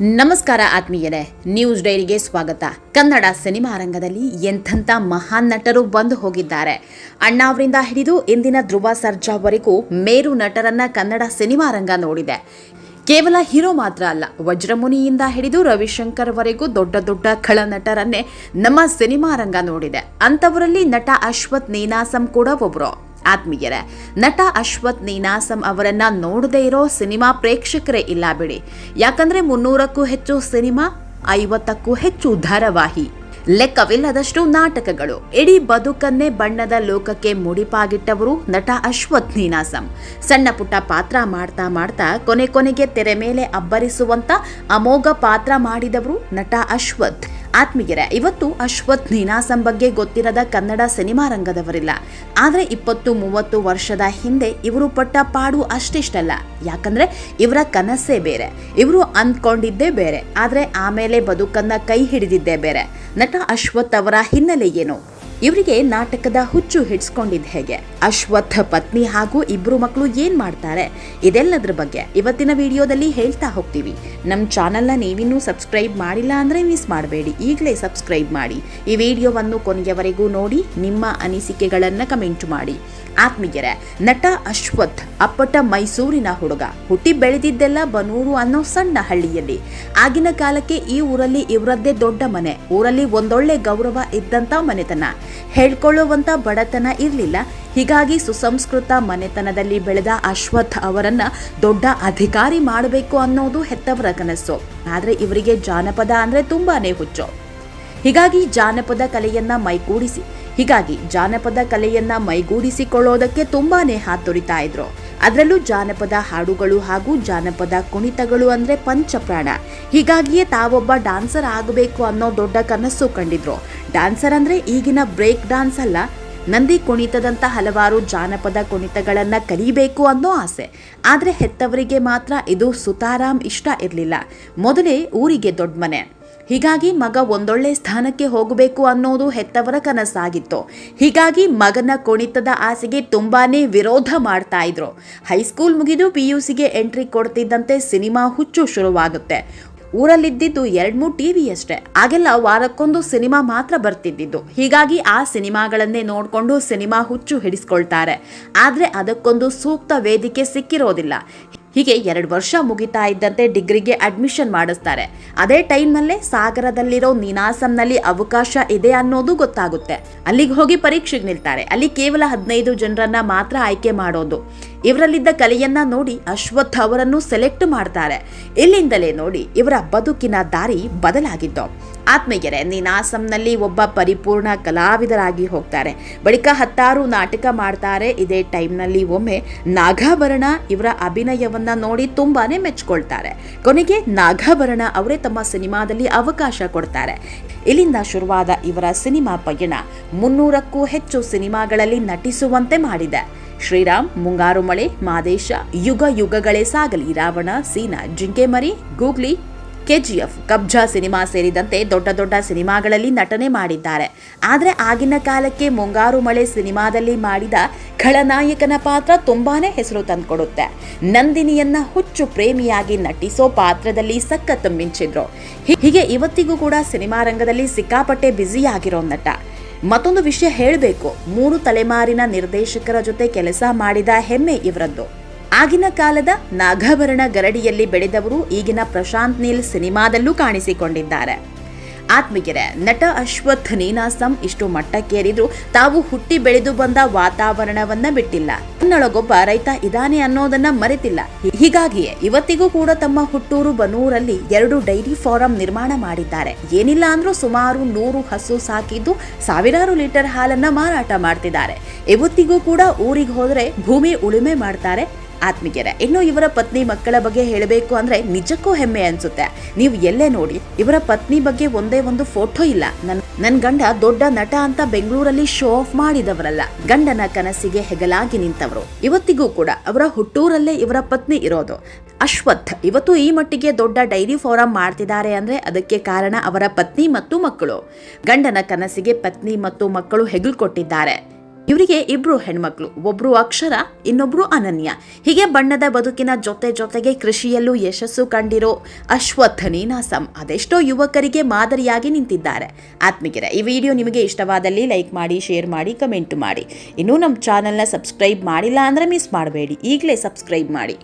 ನಮಸ್ಕಾರ ಆತ್ಮೀಯರೇ, ನ್ಯೂಸ್ ಡೈರಿಗೆ ಸ್ವಾಗತ. ಕನ್ನಡ ಸಿನಿಮಾ ರಂಗದಲ್ಲಿ ಎಂಥಂಥ ಮಹಾನ್ ನಟರು ಬಂದು ಹೋಗಿದ್ದಾರೆ. ಅಣ್ಣಾವರಿಂದ ಹಿಡಿದು ಇಂದಿನ ಧ್ರುವ ಸರ್ಜಾವರೆಗೂ ಮೇರು ನಟರನ್ನ ಕನ್ನಡ ಸಿನಿಮಾ ರಂಗ ನೋಡಿದೆ. ಕೇವಲ ಹೀರೋ ಮಾತ್ರ ಅಲ್ಲ, ವಜ್ರಮುನಿಯಿಂದ ಹಿಡಿದು ರವಿಶಂಕರ್ ವರೆಗೂ ದೊಡ್ಡ ದೊಡ್ಡ ಖಳ ನಟರನ್ನೇ ನಮ್ಮ ಸಿನಿಮಾ ರಂಗ ನೋಡಿದೆ. ಅಂಥವರಲ್ಲಿ ನಟ ಅಶ್ವಥ್, ನೀನಾಸಂ ಕೂಡ ಒಬ್ರು. ಆತ್ಮೀಯರೇ, ನಟ ಅಶ್ವಥ್ ನೀನಾಸಂ ಅವರನ್ನ ನೋಡದೇ ಇರೋ ಸಿನಿಮಾ ಪ್ರೇಕ್ಷಕರೇ ಇಲ್ಲ ಬಿಡಿ. ಯಾಕಂದ್ರೆ ಮುನ್ನೂರಕ್ಕೂ ಹೆಚ್ಚು ಸಿನಿಮಾ, ಐವತ್ತಕ್ಕೂ ಹೆಚ್ಚು ಧಾರಾವಾಹಿ. ಲೆಕ್ಕವಿಲ್ಲದಷ್ಟು ನಾಟಕಗಳು. ಇಡೀ ಬದುಕನ್ನೇ ಬಣ್ಣದ ಲೋಕಕ್ಕೆ ಮುಡಿಪಾಗಿಟ್ಟವರು ನಟ ಅಶ್ವಥ್ ನೀನಾಸಂ. ಸಣ್ಣ ಪುಟ್ಟ ಪಾತ್ರ ಮಾಡ್ತಾ ಮಾಡ್ತಾ ಕೊನೆ ಕೊನೆಗೆ ತೆರೆ ಮೇಲೆ ಅಬ್ಬರಿಸುವಂತ ಅಮೋಘ ಪಾತ್ರ ಮಾಡಿದವರು ನಟ ಅಶ್ವಥ್. ಆತ್ಮೀಯರೇ, ಇವತ್ತು ಅಶ್ವಥ್ ನೀನಾಸಂ ಬಗ್ಗೆ ಗೊತ್ತಿರದ ಕನ್ನಡ ಸಿನಿಮಾ ರಂಗದವರಿಲ್ಲ. ಆದರೆ ಇಪ್ಪತ್ತು ಮೂವತ್ತು ವರ್ಷದ ಹಿಂದೆ ಇವರು ಪಟ್ಟ ಪಾಡು ಅಷ್ಟಿಷ್ಟಲ್ಲ. ಯಾಕಂದ್ರೆ ಇವರ ಕನಸೇ ಬೇರೆ. ಇವರು ಅಂದ್ಕೊಂಡಿದ್ದೇ ಬೇರೆ. ಆದರೆ ಆಮೇಲೆ ಬದುಕನ್ನ ಕೈ ಹಿಡಿದಿದ್ದೇ ಬೇರೆ. ನಟ ಅಶ್ವಥ್ ಅವರ ಹಿನ್ನೆಲೆ ಏನು? ಇವರಿಗೆ ನಾಟಕದ ಹುಚ್ಚು ಹಿಡ್ಸ್ಕೊಂಡಿದ್ ಹೇಗೆ? ಅಶ್ವಥ್ ಪತ್ನಿ ಹಾಗೂ ಇಬ್ರು ಮಕ್ಕಳು ಏನ್ ಮಾಡ್ತಾರೆ? ಇದೆಲ್ಲದ್ರ ಬಗ್ಗೆ ಇವತ್ತಿನ ವಿಡಿಯೋದಲ್ಲಿ ಹೇಳ್ತಾ ಹೋಗ್ತೀವಿ. ನಮ್ಮ ಚಾನಲ್ನ ನೀವಿನ್ನೂ ಸಬ್ಸ್ಕ್ರೈಬ್ ಮಾಡಿಲ್ಲ ಅಂದ್ರೆ ಮಿಸ್ ಮಾಡಬೇಡಿ. ಈಗಲೇ ಸಬ್ಸ್ಕ್ರೈಬ್ ಮಾಡಿ. ಈ ವಿಡಿಯೋವನ್ನು ಕೊನೆಯವರೆಗೂ ನೋಡಿ, ನಿಮ್ಮ ಅನಿಸಿಕೆಗಳನ್ನ ಕಮೆಂಟ್ ಮಾಡಿ. ಆತ್ಮೀಯರೇ, ನಟ ಅಶ್ವಥ್ ಅಪ್ಪಟ ಮೈಸೂರಿನ ಹುಡುಗ. ಹುಟ್ಟಿ ಬೆಳೆದಿದ್ದೆಲ್ಲ ಬನೂರು ಅನ್ನೋ ಸಣ್ಣ ಹಳ್ಳಿಯಲ್ಲಿ. ಆಗಿನ ಕಾಲಕ್ಕೆ ಈ ಊರಲ್ಲಿ ಇವರದ್ದೇ ದೊಡ್ಡ ಮನೆ. ಊರಲ್ಲಿ ಒಂದೊಳ್ಳೆ ಗೌರವ ಇದ್ದಂತ ಮನೆತನ. ಹೇಳ್ಕೊಳ್ಳುವಂತ ಬಡತನ ಇರಲಿಲ್ಲ. ಹೀಗಾಗಿ ಸುಸಂಸ್ಕೃತ ಮನೆತನದಲ್ಲಿ ಬೆಳೆದ ಅಶ್ವಥ್ ಅವರನ್ನ ದೊಡ್ಡ ಅಧಿಕಾರಿ ಮಾಡಬೇಕು ಅನ್ನೋದು ಹೆತ್ತವರ ಕನಸು. ಆದರೆ ಇವರಿಗೆ ಜಾನಪದ ಅಂದ್ರೆ ತುಂಬಾನೇ ಹುಚ್ಚು. ಹೀಗಾಗಿ ಜಾನಪದ ಕಲೆಯನ್ನ ಮೈಗೂಡಿಸಿ. ಹೀಗಾಗಿ ಜಾನಪದ ಕಲೆಯನ್ನ ಮೈಗೂಡಿಸಿಕೊಳ್ಳೋದಕ್ಕೆ ತುಂಬಾನೇ ಹಾತೊರಿತಾ ಇದ್ರು. ಅದರಲ್ಲೂ ಜಾನಪದ ಹಾಡುಗಳು ಹಾಗೂ ಜಾನಪದ ಕುಣಿತಗಳು ಅಂದ್ರೆ ಪಂಚಪ್ರಾಣ. ಹೀಗಾಗಿಯೇ ತಾವೊಬ್ಬ ಡಾನ್ಸರ್ ಆಗಬೇಕು ಅನ್ನೋ ದೊಡ್ಡ ಕನಸು ಕಂಡಿದ್ರು. ಡಾನ್ಸರ್ ಅಂದ್ರೆ ಈಗಿನ ಬ್ರೇಕ್ ಡಾನ್ಸ್ ಅಲ್ಲ. ನಂದಿ ಕುಣಿತದಂತ ಹಲವಾರು ಜಾನಪದ ಕುಣಿತಗಳನ್ನು ಕಲಿಬೇಕು ಅನ್ನೋ ಆಸೆ. ಆದರೆ ಹೆತ್ತವರಿಗೆ ಮಾತ್ರ ಇದು ಸುತಾರಾಮ್ ಇಷ್ಟ ಇರಲಿಲ್ಲ. ಮೊದಲೇ ಊರಿಗೆ ದೊಡ್ಡ ಮನೆ. ಹೀಗಾಗಿ ಮಗ ಒಂದೊಳ್ಳೆ ಸ್ಥಾನಕ್ಕೆ ಹೋಗಬೇಕು ಅನ್ನೋದು ಹೆತ್ತವರ ಕನಸಾಗಿತ್ತು. ಹೀಗಾಗಿ ಮಗನ ಕುಣಿತದ ಆಸೆಗೆ ತುಂಬಾನೇ ವಿರೋಧ ಮಾಡ್ತಾ ಇದ್ರು. ಹೈಸ್ಕೂಲ್ ಮುಗಿದು ಪಿ ಯು ಸಿಗೆ ಎಂಟ್ರಿ ಕೊಡ್ತಿದ್ದಂತೆ ಸಿನಿಮಾ ಹುಚ್ಚು ಶುರುವಾಗುತ್ತೆ. ಊರಲ್ಲಿದ್ದಿದ್ದು ಎರಡು ಮೂರು ಟಿವಿ ಅಷ್ಟೇ. ಆಗೆಲ್ಲ ವಾರಕ್ಕೊಂದು ಸಿನಿಮಾ ಮಾತ್ರ ಬರ್ತಿದ್ದಿದ್ದು. ಹೀಗಾಗಿ ಆ ಸಿನಿಮಾಗಳನ್ನೇ ನೋಡಿಕೊಂಡು ಸಿನಿಮಾ ಹುಚ್ಚು ಹಿಡಿಸ್ಕೊಳ್ತಾರೆ. ಆದರೆ ಅದಕ್ಕೊಂದು ಸೂಕ್ತ ವೇದಿಕೆ ಸಿಕ್ಕಿರೋದಿಲ್ಲ. ಹೀಗೆ ಎರಡು ವರ್ಷ ಮುಗಿತಾ ಇದ್ದಂತೆ ಡಿಗ್ರಿಗೆ ಅಡ್ಮಿಷನ್ ಮಾಡಿಸ್ತಾರೆ. ಅದೇ ಟೈಮ್ನಲ್ಲೇ ಸಾಗರದಲ್ಲಿರೋ ನೀನಾಸಂನಲ್ಲಿ ಅವಕಾಶ ಇದೆ ಅನ್ನೋದು ಗೊತ್ತಾಗುತ್ತೆ. ಅಲ್ಲಿಗೆ ಹೋಗಿ ಪರೀಕ್ಷೆಗೆ ನಿಲ್ತಾರೆ. ಅಲ್ಲಿ ಕೇವಲ ಹದಿನೈದು ಜನರನ್ನ ಮಾತ್ರ ಆಯ್ಕೆ ಮಾಡೋದು. ಇವರಲ್ಲಿದ್ದ ಕಲೆಯನ್ನ ನೋಡಿ ಅಶ್ವಥ್ ಅವರನ್ನು ಸೆಲೆಕ್ಟ್ ಮಾಡ್ತಾರೆ. ಇಲ್ಲಿಂದಲೇ ನೋಡಿ ಇವರ ಬದುಕಿನ ದಾರಿ ಬದಲಾಗಿದ್ದು. ಆತ್ಮೀಯರೇ ನೀನಾಸಂನಲ್ಲಿ ಒಬ್ಬ ಪರಿಪೂರ್ಣ ಕಲಾವಿದರಾಗಿ ಹೋಗ್ತಾರೆ. ಬಳಿಕ ಹತ್ತಾರು ನಾಟಕ ಮಾಡ್ತಾರೆ. ಇದೇ ಟೈಮ್ನಲ್ಲಿ ಒಮ್ಮೆ ನಾಗಾಭರಣ ಇವರ ಅಭಿನಯವನ್ನು ನೋಡಿ ತುಂಬಾ ಮೆಚ್ಕೊಳ್ತಾರೆ. ಕೊನೆಗೆ ನಾಗಾಭರಣ ಅವರೇ ತಮ್ಮ ಸಿನಿಮಾದಲ್ಲಿ ಅವಕಾಶ ಕೊಡ್ತಾರೆ. ಇಲ್ಲಿಂದ ಶುರುವಾದ ಇವರ ಸಿನಿಮಾ ಪಯಣ ಮುನ್ನೂರಕ್ಕೂ ಹೆಚ್ಚು ಸಿನಿಮಾಗಳಲ್ಲಿ ನಟಿಸುವಂತೆ ಮಾಡಿದೆ. ಶ್ರೀರಾಮ್ ಮುಂಗಾರು ಮಳೆ ಮಾದೇಶ, ಯುಗ ಯುಗಗಳೇ ಸಾಗಲಿ. ರಾವಣ, ಸೀನಾ, ಜಿಂಕೆಮರಿ, ಗೂಗ್ಲಿ, ಕೆಜಿಎಫ್, ಕಬ್ಜಾ ಸಿನಿಮಾ ಸೇರಿದಂತೆ ದೊಡ್ಡ ದೊಡ್ಡ ಸಿನಿಮಾಗಳಲ್ಲಿ ನಟನೆ ಮಾಡಿದ್ದಾರೆ. ಆದರೆ ಆಗಿನ ಕಾಲಕ್ಕೆ ಮುಂಗಾರು ಮಳೆ ಸಿನಿಮಾದಲ್ಲಿ ಮಾಡಿದ ಖಳನಾಯಕನ ಪಾತ್ರ ತುಂಬಾನೇ ಹೆಸರು ತಂದುಕೊಡುತ್ತೆ. ನಂದಿನಿಯನ್ನ ಹುಚ್ಚು ಪ್ರೇಮಿಯಾಗಿ ನಟಿಸೋ ಪಾತ್ರದಲ್ಲಿ ಸಖತ್ ಮಿಂಚಿದ್ರು. ಹೀಗೆ ಇವತ್ತಿಗೂ ಕೂಡ ಸಿನಿಮಾ ರಂಗದಲ್ಲಿ ಸಿಕ್ಕಾಪಟ್ಟೆ ಬ್ಯುಸಿಯಾಗಿರೋ ನಟ. ಮತ್ತೊಂದು ವಿಷಯ ಹೇಳಬೇಕು. ಮೂರು ತಲೆಮಾರಿನ ನಿರ್ದೇಶಕರ ಜೊತೆ ಕೆಲಸ ಮಾಡಿದ ಹೆಮ್ಮೆ ಇವರದ್ದು. ಆಗಿನ ಕಾಲದ ನಾಗಾಭರಣ ಗರಡಿಯಲ್ಲಿ ಬೆಳೆದವರು ಈಗಿನ ಪ್ರಶಾಂತ್ ನೀಲ್ ಸಿನಿಮಾದಲ್ಲೂ ಕಾಣಿಸಿಕೊಂಡಿದ್ದಾರೆ. ಆತ್ಮೀಯರೇ ನಟ ಅಶ್ವಥ್ ನೀನಾಸಂ ಇಷ್ಟು ಮಟ್ಟಕ್ಕೇರಿದ್ರು ತಾವು ಹುಟ್ಟಿ ಬೆಳೆದು ಬಂದ ವಾತಾವರಣವನ್ನ ಬಿಟ್ಟಿಲ್ಲ. ತನ್ನೊಳಗೊಬ್ಬ ರೈತ ಇದಾನೆ ಅನ್ನೋದನ್ನ ಮರೆತಿಲ್ಲ. ಹೀಗಾಗಿಯೇ ಇವತ್ತಿಗೂ ಕೂಡ ತಮ್ಮ ಹುಟ್ಟೂರು ಬನೂರಲ್ಲಿ ಎರಡು ಡೈರಿ ಫಾರಂ ನಿರ್ಮಾಣ ಮಾಡಿದ್ದಾರೆ. ಏನಿಲ್ಲ ಅಂದ್ರೂ ಸುಮಾರು ನೂರು ಹಸು ಸಾಕಿದ್ದು ಸಾವಿರಾರು ಲೀಟರ್ ಹಾಲನ್ನ ಮಾರಾಟ ಮಾಡ್ತಿದ್ದಾರೆ. ಇವತ್ತಿಗೂ ಕೂಡ ಊರಿಗೆ ಹೋದ್ರೆ ಭೂಮಿ ಉಳುಮೆ ಮಾಡ್ತಾರೆ. ಆತ್ಮೀಯರೇ, ಇನ್ನು ಇವರ ಪತ್ನಿ ಮಕ್ಕಳ ಬಗ್ಗೆ ಹೇಳಬೇಕು ಅಂದ್ರೆ ನಿಜಕ್ಕೂ ಹೆಮ್ಮೆ ಅನ್ಸುತ್ತೆ. ನೀವು ಎಲ್ಲೇ ನೋಡಿ, ಇವರ ಪತ್ನಿ ಬಗ್ಗೆ ಒಂದೇ ಒಂದು ಫೋಟೋ ಇಲ್ಲ. ನನ್ ನನ್ ಗಂಡ ದೊಡ್ಡ ನಟ ಅಂತ ಬೆಂಗಳೂರಲ್ಲಿ ಶೋ ಆಫ್ ಮಾಡಿದವರಲ್ಲ. ಗಂಡನ ಕನಸಿಗೆ ಹೆಗಲಾಗಿ ನಿಂತವರು. ಇವತ್ತಿಗೂ ಕೂಡ ಅವರ ಹುಟ್ಟೂರಲ್ಲೇ ಇವರ ಪತ್ನಿ ಇರೋದು. ಅಶ್ವಥ್ ಇವತ್ತು ಈ ಮಟ್ಟಿಗೆ ದೊಡ್ಡ ಡೈರಿ ಫಾರಂ ಮಾಡ್ತಿದ್ದಾರೆ ಅಂದ್ರೆ ಅದಕ್ಕೆ ಕಾರಣ ಅವರ ಪತ್ನಿ ಮತ್ತು ಮಕ್ಕಳು. ಗಂಡನ ಕನಸಿಗೆ ಪತ್ನಿ ಮತ್ತು ಮಕ್ಕಳು ಹೆಗಲು ಕೊಟ್ಟಿದ್ದಾರೆ ಇವರಿಗೆ ಇಬ್ರು ಹೆಣ್ಮಕ್ಳು, ಒಬ್ರು ಅಕ್ಷರ, ಇನ್ನೊಬ್ರು ಅನನ್ಯ. ಹೀಗೆ ಬಣ್ಣದ ಬದುಕಿನ ಜೊತೆ ಜೊತೆಗೆ ಕೃಷಿಯಲ್ಲೂ ಯಶಸ್ಸು ಕಂಡಿರೋ ಅಶ್ವತ್ಥನಿ ನಾಸಂ ಅದೆಷ್ಟೋ ಯುವಕರಿಗೆ ಮಾದರಿಯಾಗಿ ನಿಂತಿದ್ದಾರೆ. ಆತ್ಮಿಕರ, ಈ ವಿಡಿಯೋ ನಿಮಗೆ ಇಷ್ಟವಾದಲ್ಲಿ ಲೈಕ್ ಮಾಡಿ, ಶೇರ್ ಮಾಡಿ, ಕಮೆಂಟ್ ಮಾಡಿ. ಇನ್ನೂ ನಮ್ಮ ಚಾನಲ್ನ ಸಬ್ಸ್ಕ್ರೈಬ್ ಮಾಡಿಲ್ಲ ಅಂದರೆ ಮಿಸ್ ಮಾಡಬೇಡಿ. ಈಗಲೇ ಸಬ್ಸ್ಕ್ರೈಬ್ ಮಾಡಿ.